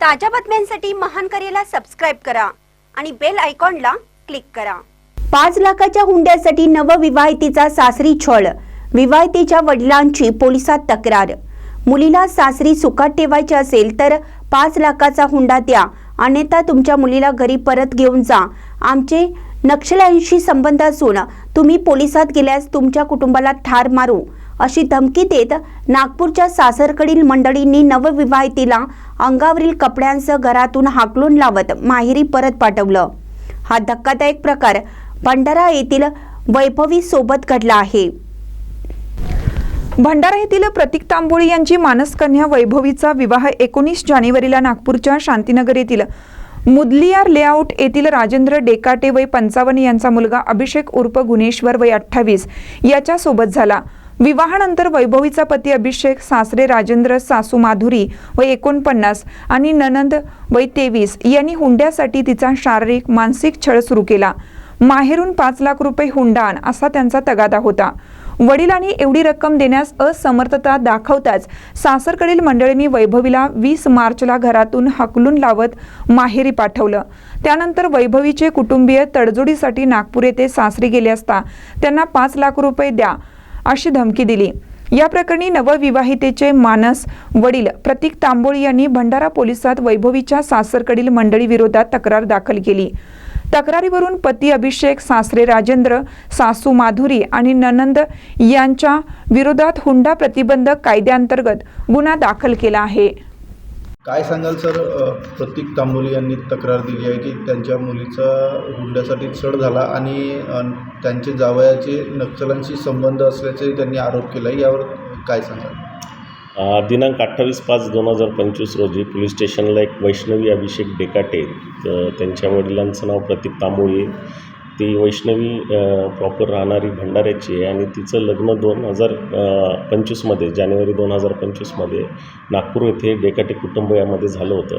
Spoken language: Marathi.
ताज्या बातम्यांसाठी महान करेला सबस्क्राईब करा आणि बेल आयकॉनला क्लिक करा. पाच लाखाच्या हुंड्यासाठी नवविवाहितेचा सासरी छळ. विवाहितेच्या वडिलांची पोलिसात तक्रार. मुलीला सासरी सुखात ठेवायचे असेल तर पाच लाखाचा हुंडा द्या. अन्यथा तुमच्या मुलीला घरी परत घेऊन जा. आमचे नक्षल्यांशी संबंध असून तुम्ही पोलिसात गेल्यास तुमच्या कुटुंबाला ठार मारू. अशी धमकी देत नागपूरच्या सासरकडील मंडळींनी नवविवाहितीला अंगावरील कपड्यांसह घरातून हाकलून लावत माहेरी परत पाठवलं. हा धक्कादायक प्रकार भंडारा येथील वैभवी सोबत घडला आहे. भंडारा येथील प्रतीक तांबोळी यांची मानसकन्या वैभवीचा विवाह एकोणीस जानेवारीला नागपूरच्या शांतीनगर येथील मुदलियार लेआउट येथील राजेंद्र डेकाटे वय पंचावन्न यांचा मुलगा अभिषेक उर्फ गुणेश्वर वय अठ्ठावीस याच्यासोबत झाला. विवाहानंतर वैभवीचा पती अभिषेक सासरे राजेंद्र सासू माधुरी व एकोणपन्नास आणि ननंद वय तेवीस यांनी हुंड्यासाठी तिचा शारीरिक मानसिक छळ सुरू केला. माहेरून पाच लाख रुपये हुंडाण असा त्यांचा तगादा होता. वडिलांनी एवढी रक्कम देण्यास असमर्थता दाखवताच सासरकडील मंडळींनी वैभवीला वीस मार्चला घरातून हकलून लावत माहेरी पाठवलं. त्यानंतर वैभवीचे कुटुंबीय तडजोडीसाठी नागपूर येथे सासरी गेले असता त्यांना पाच लाख रुपये द्या अशी धमकी दिली. या प्रकरणी नवविवाहितेचे मानस वडील प्रतीक तांबोळी यांनी भंडारा पोलिसात वैभवीच्या सासरकडील मंडळी विरोधात तक्रार दाखल केली. तक्रारीवरून पती अभिषेक सासरे राजेंद्र सासू माधुरी आणि ननंद यांच्या विरोधात हुंडा प्रतिबंधक कायद्याअंतर्गत गुन्हा दाखल केला आहे. काय सांगाल सर? प्रतीक तांबोली यांनी तक्रार दिली आहे की त्यांच्या मुलीचा हुंड्यासाठी छळ झाला आणि त्यांचे जावयाचे नक्षलांशी संबंध असल्याचे त्यांनी आरोप केला आहे यावर काय सांगाल? दिनांक अठ्ठावीस पाच दोन हजार पंचवीस रोजी पोलीस स्टेशनला एक वैष्णवी अभिषेक डेकाटे त्यांच्या वडिलांचं नाव प्रतीक तांबोळी ती वैष्णवी प्रॉपर राहणारी भंडाऱ्याची आहे आणि तिचं लग्न दोन हजार पंचवीसमध्ये जानेवारी दोन हजार पंचवीसमध्ये नागपूर येथे डेकाटे कुटुंब यामध्ये झालं होतं.